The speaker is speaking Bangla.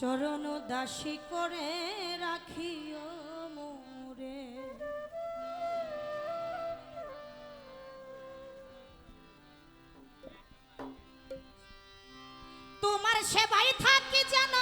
চরণ দাসী করে রাখিও মোরে। তোমার সেবাই থাকি যেন